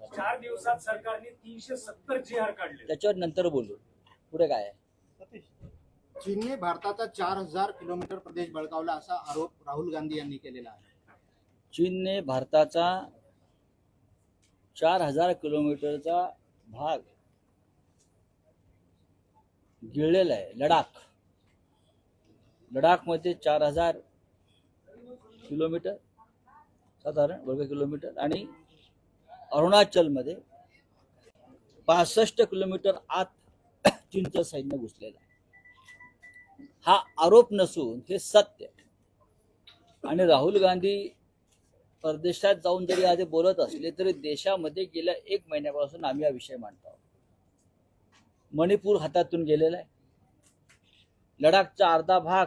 चार दिवसात सरकारने तीनशे सत्तर जी आर काढले. त्याच्यावर नंतर बोलू. पुढे काय आहे? चीनने भारताचा चार हजार किलोमीटर प्रदेश बळकावला असा आरोप राहुल गांधी यांनी केलेला आहे. चीनने भारताचा चार हजार किलोमीटरचा भाग गिळलेला आहे. लडाख. लडाखमध्ये चार हजार किलोमीटर साधारण वर्ग किलोमीटर आणि अरुणाचलमध्ये पासष्ट किलोमीटर आत चीनचं सैन्य घुसलेलं आहे. हा आरोप नसून हे सत्य आणि राहुल गांधी परदेशात जाऊन जरी आधी बोलत असले तरी देशामध्ये गेल्या एक महिन्यापासून आम्ही हा विषय मांडतो आहोत. मणिपूर हातातून गेलेला आहे. लडाखचा अर्धा भाग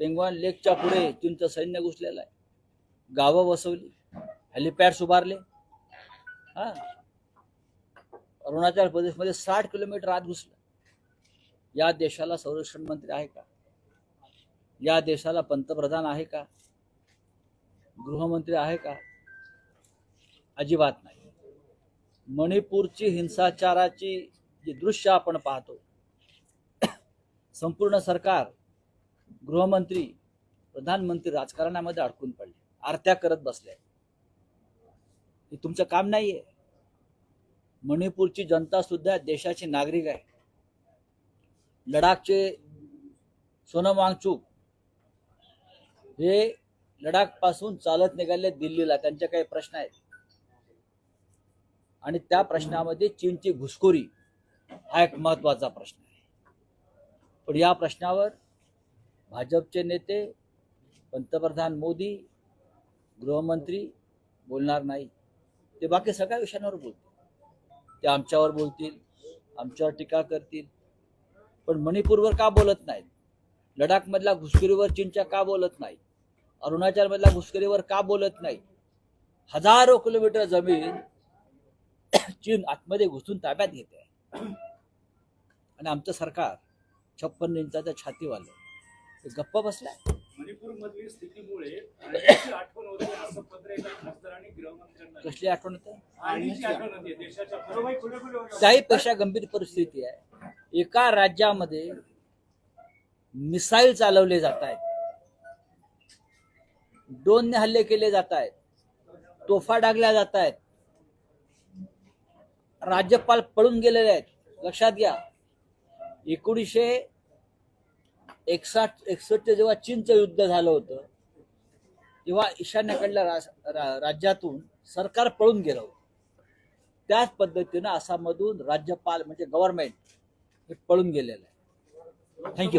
पेंगॉन लेकच्या पुढे चीनचं सैन्य घुसलेलं आहे. गावं वसवली हेलिपॅड्स उभारले हा. अरुणाचल प्रदेशमध्ये साठ किलोमीटर आत घुसलं. या देशाला संरक्षण मंत्री आहे का? या देशाला पंतप्रधान आहे का? गृहमंत्री आहे का? अजिबात नाही. मणिपूरची हिंसाचाराची जी दृश्य आपण पाहतो संपूर्ण सरकार गृहमंत्री प्रधानमंत्री राजकारणामध्ये अडकून पडले आरत्या करत बसले. हे तुमचं काम नाहीये. मणिपूरची जनता सुद्धा देशाची नागरिक आहे. लडाखचे सोनम वांगचूक हे लडाखपासून चालत निघाले दिल्लीला. त्यांचे काही प्रश्न आहेत. आणि त्या प्रश्नामध्ये चीनची घुसखोरी हा एक महत्त्वाचा प्रश्न आहे. पण या प्रश्नावर भाजपचे नेते पंतप्रधान मोदी गृहमंत्री बोलणार नाही ते बाकी सगळ्या विषयांवर बोलतील. ते आमच्यावर बोलतील आमच्यावर टीका करतील. पण मणिपूरवर का बोलत नाहीत? लडाखमधल्या घुसखोरीवर चीनच्या का बोलत नाही अरुणाचलमधल्या घुसखोरीवर का बोलत नाही हजारो किलोमीटर जमीन चीन आतमध्ये घुसून ताब्यात घेते आणि आमचं सरकार छप्पन इंचाच्या छातीवालं. ते गप्प बसलाय. मणिपूरमधली स्थितीमुळे आणखी आठवण होते असं पत्र एका खासदारांनी गृहमंत्र्यांना लिहिलं. कसली आठवण येते? त्याहीपेक्षा गंभीर परिस्थिती आहे. एका राज्यामध्ये मिसाईल चालवले जात आहेत. ड्रोनने हल्ले केले जात आहेत. तोफा डागल्या जात आहेत. राज्यपाल पळून गेलेले आहेत. लक्षात घ्या. एकोणीसशे एकसष्ट एकसष्ट जेव्हा चीनचं युद्ध झालं होतं तेव्हा ईशान्येकडल्या राज्यातून सरकार पळून गेलं. होतं त्याच पद्धतीनं आसाममधून राज्यपाल म्हणजे गव्हर्नमेंट हे पळून गेलेलं आहे. थँक्यू